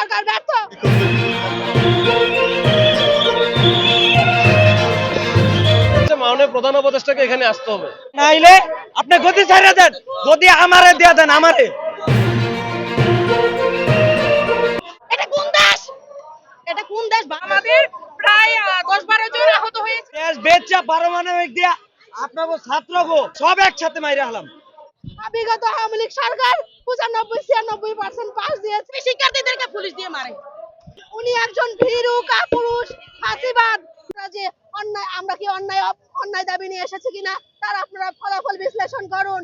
সরকার ব্যর্থ। আচ্ছা, মাননীয় প্রধান উপদেষ্টাকে এখানে আসতে হবে। নাইলে আপনি গদি ছাড়িয়ে দেন গদি আমারে দিয়ে দেন আমারে। এটা কোন দেশ? এটা কোন দেশ? আমাদের প্রায় আহ, দশ বারো জন আহত হয়েছে। দেশ বেচা পারমাণবিক দিয়া আপনাকে ছাত্র গো সব একসাথে মাইরে হলাম। বিগত আওয়ামী লীগ সরকার পঁচানব্বই ছিয়ানব্বই পার্সেন্ট পাস দিয়েছে। শিক্ষার্থীদেরকে পুলিশ দিয়ে মারে। উনি একজন ভীরু কাপুরুষ ফাঁসিবাদ। যে অন্যায় আমরা কি অন্যায় অন্যায় দাবি নিয়ে এসেছি কিনা তার আপনারা ফলাফল বিশ্লেষণ করুন।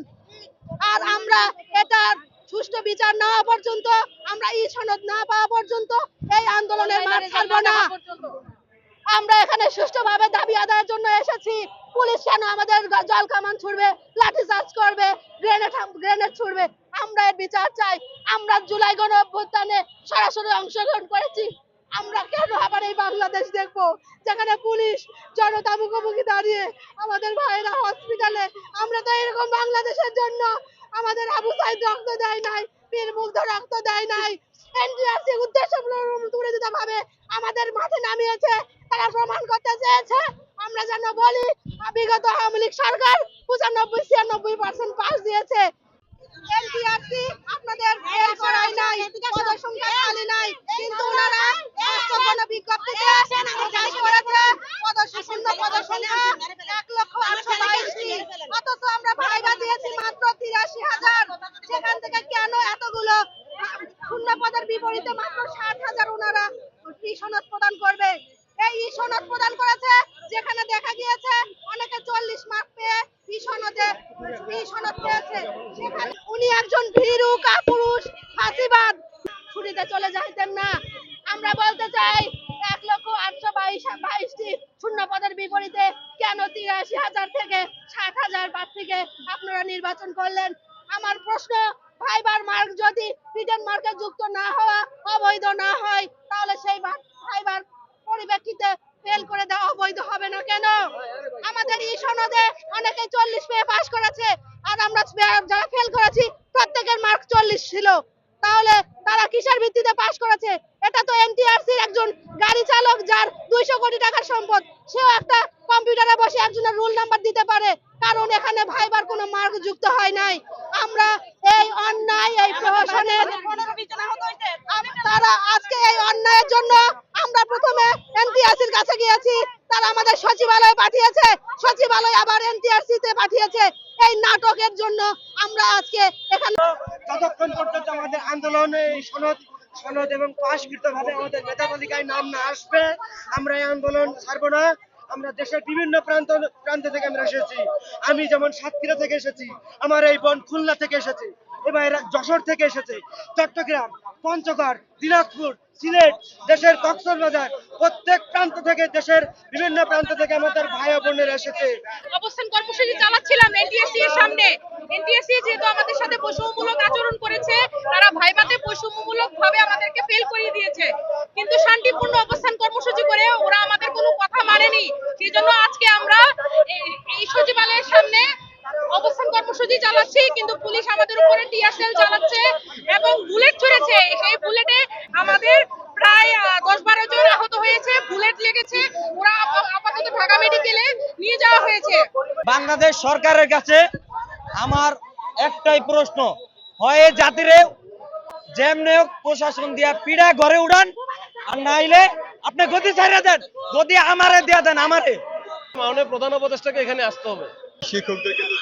আর আমরা এটার সুষ্ঠু বিচার না হওয়া পর্যন্ত আমরা ই সনদ না পাওয়া পর্যন্ত এই আন্দোলনের মাঠ ছাড়বো না। আমরা এখানে সুষ্ঠুভাবে দাবি আদায়ের জন্য এসেছি। পুলিশ কেন আমাদের জল কামান ছুড়বে? লাঠি চার্জ করবে গ্রেনেড ছুড়বে। আমরা বিচার চাই। আমরা জুলাই গণ অভ্যুত্থানে সরাসরি অংশগ্রহণ করেছি। আমরা কেন আবার এই বাংলাদেশ দেখব? যেখানে পুলিশ জনতা মুখোমুখি দাঁড়িয়ে আমাদের ভাইরা হসপিটালে, আমরা তো এরকম বাংলাদেশের জন্য আমাদের আবু সাইদ রক্ত দেয় নাই, পীর মুগ্ধ রক্ত দেয় নাই। এনডিআরসি উদ্দেশ্য তুলে ভাবে আমাদের মাঠে নামিয়েছে, তারা প্রমাণ করতে চেয়েছে। আমরা যেন বলি, বিগত আওয়ামী লীগ সরকার পঁচানব্বই ছিয়ানব্বই পার্সেন্ট পাস দিয়েছে। বিপরীতে মাত্র ষাট হাজার ওনারা সনদ প্রদান করবে? এই সনদ প্রদান করেছে যেখানে দেখা গিয়েছে অনেকে চল্লিশ মার্ক পেয়ে ই সনদে ই সনদ পেয়েছে সেখানে উনি একজন ভীরু কাপুরুষ ফাঁসিবাদ ছুটিতে চলে যাইতেন না। আমরা বলতে চাই, এক লক্ষ আটশো বাইশ, বাইশটি শূন্য পদের বিপরীতে কেন তিরাশি হাজার থেকে ষাট হাজার প্রার্থীকে আপনারা নির্বাচন করলেন? আমার প্রশ্ন, ফাইবার মার্ক যদি রিটার্ন মার্কে যুক্ত না হওয়া অবৈধ না হয়, তাহলে সেই ফাইবার পরিপ্রেক্ষিতে ফেল করে দেওয়া অবৈধ হবে না কেন? আমাদের এই সনদে অনেকে চল্লিশ পেয়ে পাশ করেছে, আর আমরা যারা ফেল করেছি, প্রত্যেকের মার্ক চল্লিশ ছিল। তাহলে তারা কিসের ভিত্তিতে পাশ করেছে? এটা তো এনটিআরসির একজন গাড়ি চালক যার দুইশো কোটি টাকার সম্পদ। সেও একটা কম্পিউটারে বসে একজনের রুল নাম্বার দিতে পারে। কারণ এখানে ভাইবার কোনো মার্ক যুক্ত হয় নাই। আমরা এই অন্যায় এই প্রহসনের তারা আজকে এই অন্যায়ের জন্য আমরা প্রথমে এনটিআরসির কাছে গিয়েছি তারা আমাদের সচিবালয়ে পাঠিয়েছে সচিবালয় আবার এনটিআরসি তে পাঠিয়েছে এই নাটকের জন্য আমরা আজকে এখানে ততক্ষণ পর্যন্ত আমাদের আন্দোলনে সনদ সনদ এবং পাশকৃত ভাবে আমাদের মেধা তালিকায় নাম না আসবে। আমরা এই আন্দোলন ছাড়বো না। আমরা দেশের বিভিন্ন প্রান্ত প্রান্ত থেকে আমরা এসেছি। আমি যেমন সাতক্ষীরা থেকে এসেছি, আমার এই বোন খুলনা থেকে এসেছি, এবার যশোর থেকে এসেছে, চট্টগ্রাম, পঞ্চগড়, দিনাজপুর সিলেট দেশের কক্সবাজার, প্রত্যেক প্রান্ত থেকে দেশের বিভিন্ন প্রান্ত থেকে আমাদের ভাই বোনেরা এসেছে। অবস্থান কর্মসূচি চালাচ্ছিলাম এনটিএসসি এর সামনে। এনটিএসসি যেহেতু আমাদের সাথে বৈষম্যমূলক আচরণ করেছে, তারা ভাইবাতে বৈষম্যমূলক ভাবে আমাদেরকে ফেল করিয়ে দিয়েছে। কিন্তু শান্তিপূর্ণ অবস্থান কর্মসূচি করে ওরা আমাদের কোনো কথা মানেনি। সেই জন্য আজকে আমরা এই- সচিবালয়ের সামনে অবস্থান কর্মসূচি চালাচ্ছি, কিন্তু পুলিশ আমাদের উপরে টিয়ারশেল চালাচ্ছে এবং বুলেট ছুড়েছে সেই বুলেটে আমাদের প্রায় আহ, দশ বারো জন আহত হয়েছে বুলেট লেগেছে ওরা আপ- আপাতত ঢাকা মেডিকেলে নিয়ে যাওয়া হয়েছে বাংলাদেশ সরকারের কাছে আমার একটাই প্রশ্ন হয় জাতির যেমনে হোক প্রশাসন দিয়া পিড়া ঘরে উড়ান আর নাইলে আপনি গতি ছাড়িয়ে দেন যদি আমারে দিয়ে দেন আমারে। মাননীয় প্রধান উপদেষ্টাকে এখানে আসতে হবে। শিক্ষকদের কিন্তু